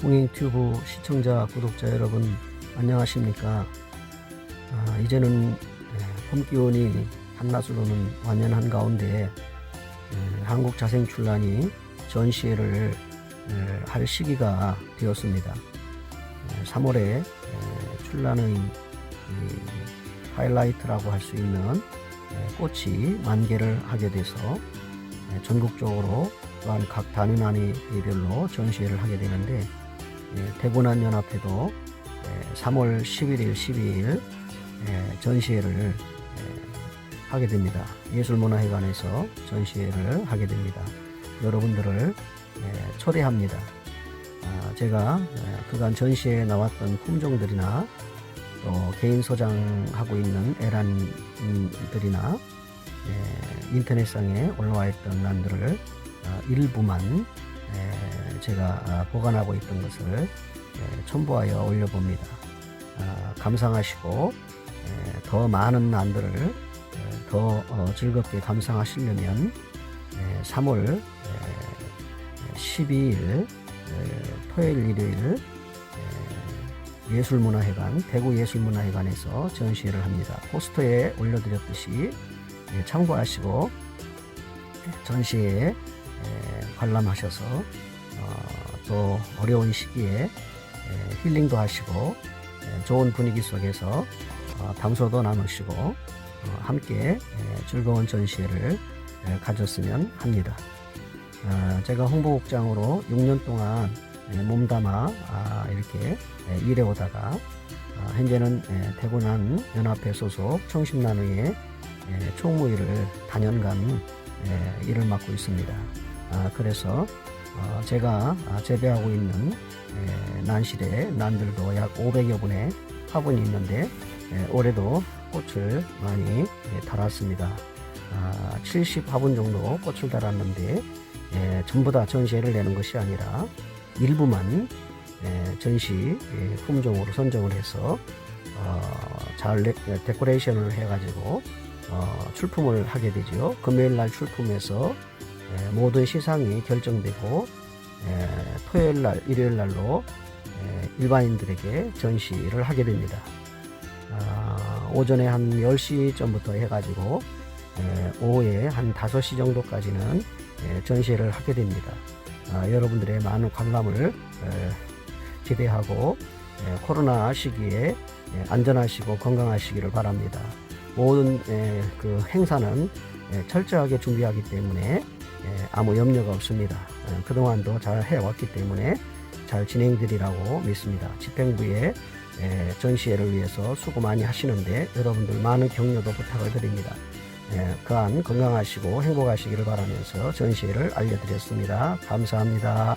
동행튜브 시청자, 구독자 여러분 안녕하십니까? 아, 이제는 예, 봄 기온이 한낮으로는 완연한 가운데 예, 한국 자생 출란이 전시회를 예, 할 시기가 되었습니다. 3월에 예, 출란의 이 하이라이트라고 할 수 있는 예, 꽃이 만개를 하게 돼서 예, 전국적으로 또한 각 단위 단위별로 전시회를 하게 되는데 예, 대구난 연합회도 예, 3월 11일, 12일 예, 전시회를 예, 하게 됩니다. 예술문화회관에서 전시회를 하게 됩니다. 여러분들을 예, 초대합니다. 아, 제가 예, 그간 전시회에 나왔던 품종들이나 또 개인 소장하고 있는 애란들이나 예, 인터넷상에 올라와 있던 난들을 아, 일부만 예, 제가 아, 보관하고 있던 것을 예, 첨부하여 올려봅니다. 아, 감상하시고 예, 더 많은 난들을 예, 더 어, 즐겁게 감상하시려면 예, 3월 12일 토요일 일요일 예, 예술문화회관 대구 예술문화회관에서 전시회를 합니다. 포스터에 올려드렸듯이 예, 참고하시고 예, 전시회에 예, 관람하셔서 어, 또 어려운 시기에 예, 힐링도 하시고 예, 좋은 분위기 속에서 어, 담소도 나누시고 어, 함께 예, 즐거운 전시회를 예, 가졌으면 합니다. 아, 제가 홍보국장으로 6년 동안 예, 몸담아 아, 이렇게 예, 일해오다가 아, 현재는 예, 대구난 연합회 소속 청심나누의 예, 총무일을 단연간 예, 일을 맡고 있습니다. 아, 그래서 어, 제가 아, 재배하고 있는 예, 난실에 난들도 약 500여 분의 화분이 있는데 예, 올해도 꽃을 많이 예, 달았습니다. 아, 70 화분 정도 꽃을 달았는데 예, 전부 다 전시회를 내는 것이 아니라 일부만 예, 전시 예, 품종으로 선정을 해서 어, 잘 레- 데코레이션을 해가지고 어, 출품을 하게 되죠. 금요일 날 출품해서 예, 모든 시상이 결정되고 예, 토요일 날, 일요일 날로 예, 일반인들에게 전시를 하게 됩니다. 아, 오전에 한 10시 전부터 해가지고 예, 오후에 한 5시 정도까지는 예, 전시회를 하게 됩니다. 아, 여러분들의 많은 관람을 에, 기대하고 예, 코로나 시기에 예, 안전하시고 건강하시기를 바랍니다. 모든 예, 그 행사는 예, 철저하게 준비하기 때문에 예, 아무 염려가 없습니다. 예, 그동안도 잘 해왔기 때문에 잘 진행되리라고 믿습니다. 집행부에 예, 전시회를 위해서 수고 많이 하시는데 여러분들 많은 격려도 부탁을 드립니다. 예, 그안 건강하시고 행복하시기를 바라면서 전시회를 알려드렸습니다. 감사합니다.